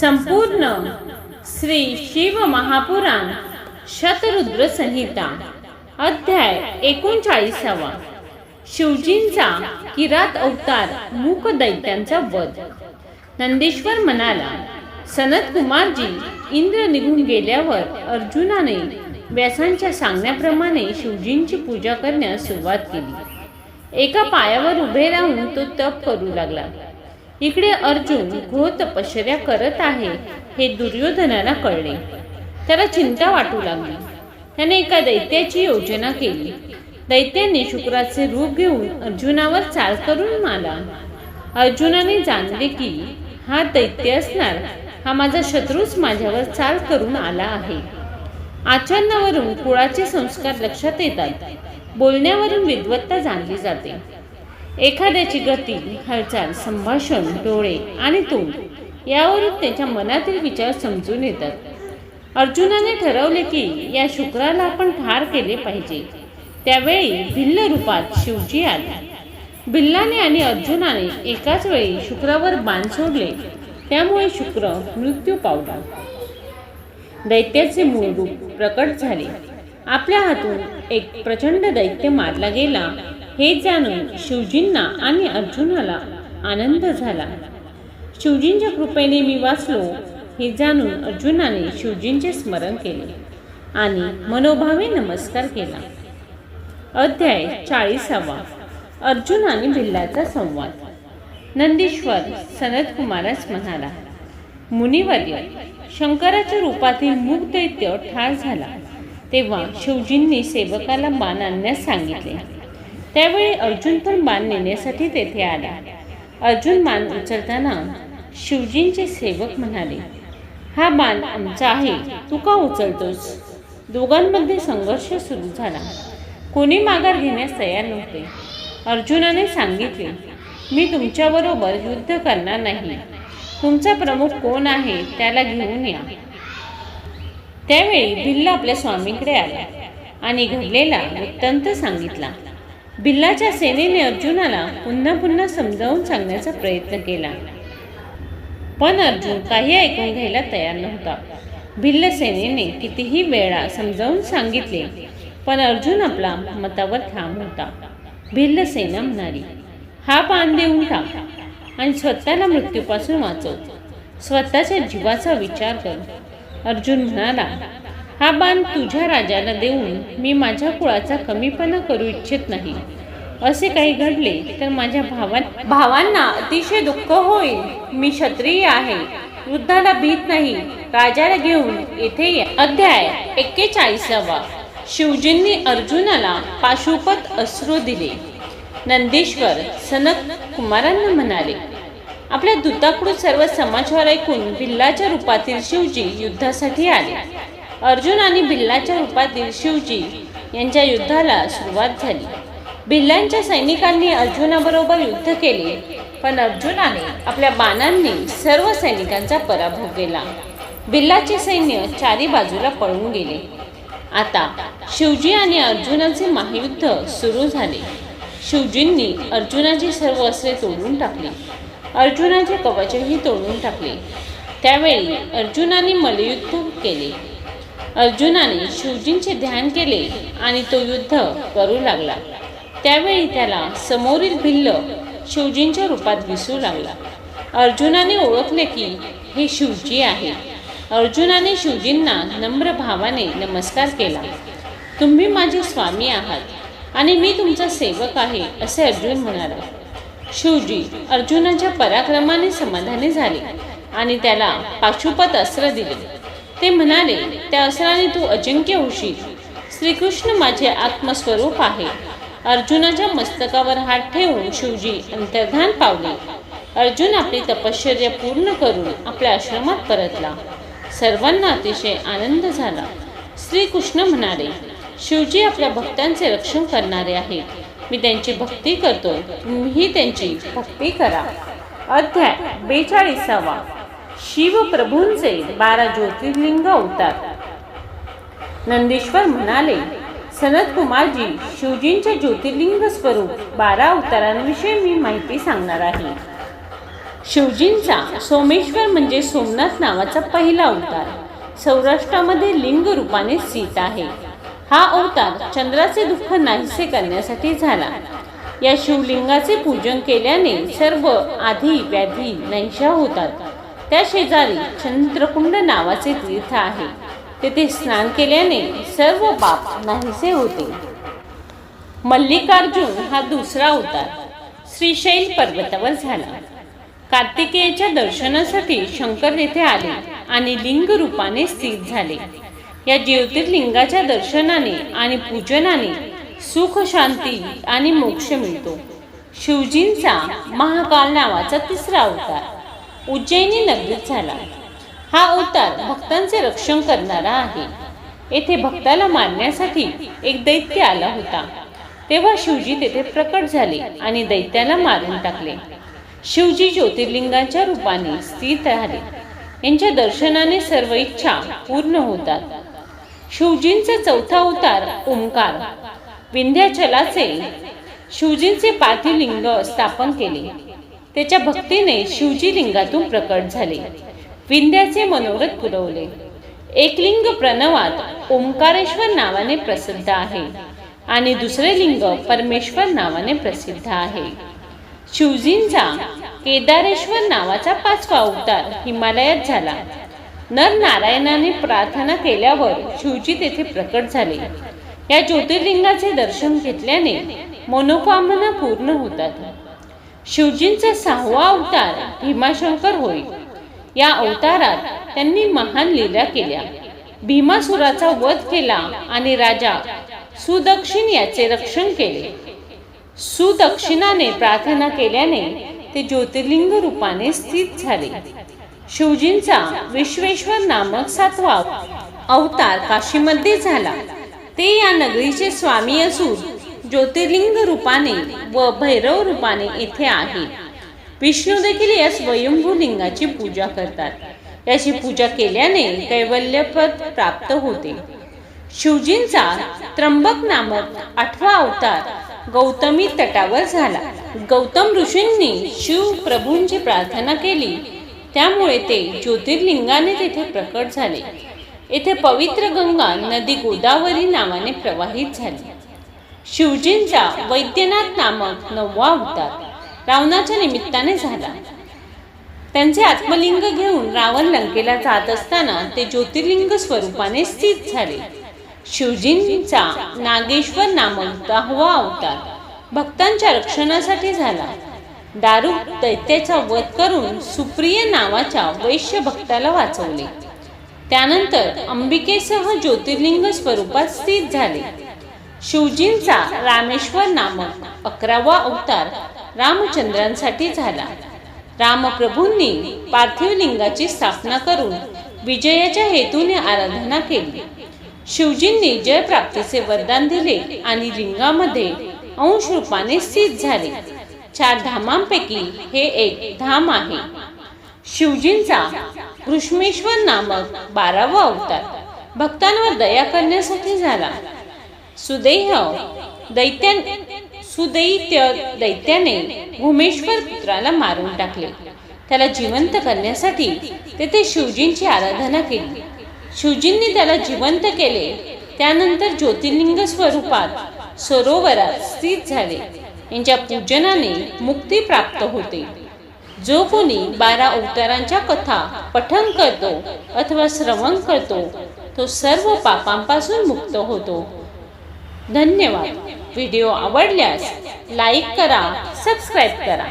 संपूर्ण श्री शिव महापुराण शतरुद्र संहिता अध्याय एकोणचाळीसावा. शिवजींचा किरात अवतार मूक दैत्यांचा वध. नंदेश्वर म्हणाला सनत कुमारजी इंद्र निघून गेल्यावर अर्जुनाने व्यासांच्या सांगण्याप्रमाणे शिवजींची पूजा करण्यास सुरुवात केली. एका पायावर उभे राहून तो तप करू लागला. इकडे अर्जुन घोर तपश्चर्या करत आहे हे दुर्योधनाला कळले. त्याला चिंता वाटू लागली. त्याने एका दैत्याची योजना केली. दैत्याने शुक्राचे रूप घेऊन अर्जुनावर चाल करून माला अर्जुनाने जाणले की हा दैत्य असणार हा माझा शत्रूच माझ्यावर चाल करून आला आहे. आचरणावरून कुळाचे संस्कार लक्षात येतात. बोलण्यावरून विद्वत्ता जाणली जाते. एखाद्याची गती हालचाल संभाषण डोळे आणि तोंड यावरून त्याच्या मनातील विचार समजून येतात. अर्जुनाने ठरवले की या शुक्राला आपण ठार केले पाहिजे. त्यावेळी भिल्ल रूपात शिवजी आले. भिल्लाने आणि अर्जुनाने एकाच वेळी शुक्रावर बाण सोडले. त्यामुळे शुक्र मृत्यू पावला. दैत्याचे मूळ रूप प्रकट झाले. आपल्या हातून एक प्रचंड दैत्य मारला गेला. हे जाणून शिवजींना आणि अर्जुनाला आनंद झाला. शिवजींच्या कृपेने मी वाचलो हे जाणून अर्जुनाने शिवजींचे स्मरण केले आणि मनोभावे नमस्कार केला. अध्याय चाळीसावा. अर्जुन आणि भिल्लाचा संवाद. नंदीश्वर सनत म्हणाला मुनिवर्य शंकराच्या रूपातील मूक दैत्य ठार झाला. तेव्हा शिवजींनी सेवकाला बाण आणण्यास सांगितले. त्यावेळी अर्जुन पण मान नेण्यासाठी तेथे आला. अर्जुन मान उचलताना शिवजींचे सेवक म्हणाले हा मान आमचा आहे तू का उचलतोस? दोघांमध्ये संघर्ष सुरू झाला. कोणी माघार घेण्यास तयार नव्हते. अर्जुनाने सांगितले मी तुमच्याबरोबर युद्ध करणार नाही. तुमचा प्रमुख कोण आहे त्याला घेऊन या. त्यावेळी भिल्ल आपल्या स्वामींकडे आला आणि घडलेला वृत्तांत सांगितला. बिल्लाच्या सेनेने अर्जुनाला पुन्हा पुन्हा समजावून सांगण्याचा प्रयत्न केला. पण अर्जुन काही ऐकून घ्यायला तयार नव्हता. भिल्ल सेनेने कितीही वेळा समजावून सांगितले पण अर्जुन आपला मतावर ठाम होता. भिल्ल सेना म्हणाली हा पान देऊन टाक आणि स्वतःला मृत्यूपासून वाचव. स्वतःच्या जीवाचा विचार कर. अर्जुन म्हणाला हा बाण तुझ्या राजाला देऊन मी माझ्या कुळाचा कमीपणा करू इच्छित नाही. असे काही घडले तर माझ्या भावा भावांना अतिशय दुःख होईल. मी क्षत्रिय आहे. युद्धाला भीत नाही. राजाला घेऊन येथे अध्याय एक्केचाळीसावा. शिवजींनी अर्जुनाला पाशुपत अश्रू दिले. नंदीश्वर सनक कुमारांना म्हणाले आपल्या दूताकडून सर्व समाचार ऐकून बिल्लाच्या रूपातील शिवजी युद्धासाठी आले. अर्जुन आणि बिल्लाच्या रूपातील शिवजी यांच्या युद्धाला सुरुवात झाली. बिल्लांच्या सैनिकांनी अर्जुनाबरोबर युद्ध केले पण अर्जुनाने आपल्या बाणांनी सर्व सैनिकांचा पराभव केला. बिल्लाचे सैन्य चारी बाजूला पळून गेले. आता शिवजी आणि अर्जुनाचे महायुद्ध सुरू झाले. शिवजींनी अर्जुनाची सर्व अस्त्रे तोडून टाकली. अर्जुनाचे कवचही तोडून टाकले. त्यावेळी अर्जुनाने मलयुद्ध केले. अर्जुनाने शिवजींचे ध्यान केले आणि तो युद्ध करू लागला. त्यावेळी त्याला समोरील भिल्ल शिवजींच्या रूपात दिसू लागला. अर्जुनाने ओळखले की हे शिवजी आहे. अर्जुनाने शिवजींना नम्र भावाने नमस्कार केला. तुम्ही माझे स्वामी आहात आणि मी तुमचा सेवक आहे असे अर्जुन म्हणाला. शिवजी अर्जुनाच्या पराक्रमाने समाधानी झाले आणि त्याला पाशुपत अस्त्र दिले. ते म्हणाले त्या असराने तू अजिंक्य होशील श्रीकृष्ण माझे आत्मस्वरूप आहे. अर्जुनाच्या मस्तकावर हात ठेवून शिवजी अंतर्धान पावले. अर्जुन आपली तपश्चर्या पूर्ण करून आपल्या आश्रमात परतला. सर्वांना अतिशय आनंद झाला. श्रीकृष्ण म्हणाले शिवजी आपल्या भक्तांचे रक्षण करणारे आहेत. मी त्यांची भक्ती करतो. तुम्हीही त्यांची भक्ती करा. अध्याय बेचाळीसावा. शिवप्रभूंचे बारा ज्योतिर्लिंग अवतार नंदीश्वर म्हणाले सनत कुमारजी शिवजींचे ज्योतिर्लिंग स्वरूप बारा अवतारांविषयी मी माहिती सांगणार आहे. शिवजींचा सोमेश्वर म्हणजे सोमनाथ नावाचा पहिला अवतार. सौराष्ट्रामध्ये लिंग रूपाने स्थित आहे. हा अवतार चंद्राचे दुःख नाहीसे करण्यासाठी झाला. या शिवलिंगाचे पूजन केल्याने सर्व आधी व्याधी नाहीशा होतात. त्या शेजारी चंद्रकुंड नावाचे तीर्थ आहे. तेथे स्नान केल्याने सर्व पाप नाहीसे होते. मल्लिकार्जुन हा दुसरा अवतार श्रीशैल पर्वतावर झाला. कार्तिकेयच्या दर्शनासाठी शंकर येथे आले आणि लिंग रूपाने स्थित झाले. या ज्योतिर्लिंगाच्या दर्शनाने आणि पूजनाने सुख शांती आणि मोक्ष मिळतो. शिवजींचा महाकाल नावाचा तिसरा अवतार उज्जैनी नगरीत झाला. हा अवतार भक्तांचे रक्षण करणारा आहे. येथे भक्ताला मारण्यासाठी एक दैत्य आला होता. तेव्हा शिवजी तेथे प्रकट झाले आणि दैत्याला मारून टाकले. शिवजी ज्योतिर्लिंगाच्या रूपाने स्थित राहिले. यांच्या दर्शनाने सर्व इच्छा पूर्ण होतात. शिवजींचा चौथा अवतार ओंकार. विंध्याचलाचे. शिवजींचे पार्थिव लिंग स्थापन केले. त्याच्या भक्तीने शिवजी लिंगातून प्रकट झाले. विंध्याचे मनोरथ पुरवले. एकलिंग प्रणवात ओंकारेश्वर नावाने प्रसिद्ध आहे आणि दुसरे लिंग परमेश्वर नावाने प्रसिद्ध आहे. शिवजींचा केदारेश्वर नावाचा पाचवा अवतार हिमालयात झाला. नर नारायणाने प्रार्थना केल्यावर शिवजी तेथे प्रकट झाले. या ज्योतिर्लिंगाचे दर्शन घेतल्याने मनोकामना पूर्ण होतात. शिवजींचा सहावा अवतार भीमाशंकर होय. या अवतारात त्यांनी महान लीला केल्या. भीमासुराचा वध केला आणि राजा सुदक्षिण याचे रक्षण केले. सुदक्षिणाने प्रार्थना केल्याने ते ज्योतिर्लिंग रूपाने स्थित झाले. शिवजींचा विश्वेश्वर नामक सातवा अवतार काशीमध्ये झाला. ते या नगरीचे स्वामी असून ज्योतिर्लिंग रूपाने व भैरव रूपाने येथे आहे. विष्णू देखील या स्वयंभू लिंगाची पूजा करतात. याची पूजा केल्याने कैवल्यपद प्राप्त होते. शिवजींचा त्र्यंबक नामक आठवा अवतार गौतमी तटावर झाला. गौतम ऋषींनी शिव प्रभूंची प्रार्थना केली. त्यामुळे ते ज्योतिर्लिंगाने तेथे प्रकट झाले. येथे पवित्र गंगा नदी गोदावरी नावाने प्रवाहित झाली. शिवजींचा वैद्यनाथ नामक नववा अवतार रावणाच्या निमित्ताने झाला. त्यांचे आत्मलिंग घेऊन रावण लंकेला जात असताना ते ज्योतिर्लिंग स्वरूपाने स्थित झाले. शिवजींचा नागेश्वर नामक दहावा अवतार भक्तांच्या रक्षणासाठी झाला. दारू दैत्याचा वध करून सुप्रिय नावाच्या वैश्य भक्ताला वाचवले. त्यानंतर अंबिकेसह ज्योतिर्लिंग स्वरूपात स्थित झाले. शिवजींचा रामेश्वर नामक अकरावा अवतार रामचंद्रांसाठी झाला. रामप्रभूंनी पार्थिव लिंगाची स्थापना करून विजयाच्या हेतूने आराधना केली. शिवजींनी जयप्राप्तीचे वरदान दिले आणि लिंगामध्ये अंश रूपाने स्थित झाले. चार धामांपैकी हे एक धाम आहे. शिवजींचा घृष्मेश्वर नामक बारावा अवतार भक्तांवर दया करण्यासाठी झाला. सुदेह दैत्या सुदैत्य दैत्याने भूमेश्वर पुत्राला मारून टाकले. त्याला जिवंत करण्यासाठी तेथे शिवजींची आराधना केली. शिवजींनी त्याला जिवंत केले. त्यानंतर ज्योतिर्लिंग स्वरूपात सरोवरात स्थित झाले. यांच्या पूजनाने मुक्ती प्राप्त होते. जो कोणी बारा अवतारांच्या कथा पठन करतो अथवा श्रवण करतो तो सर्व पापांपासून मुक्त होतो. धन्यवाद. व्हिडिओ आवडल्यास लाईक करा सबस्क्राईब करा.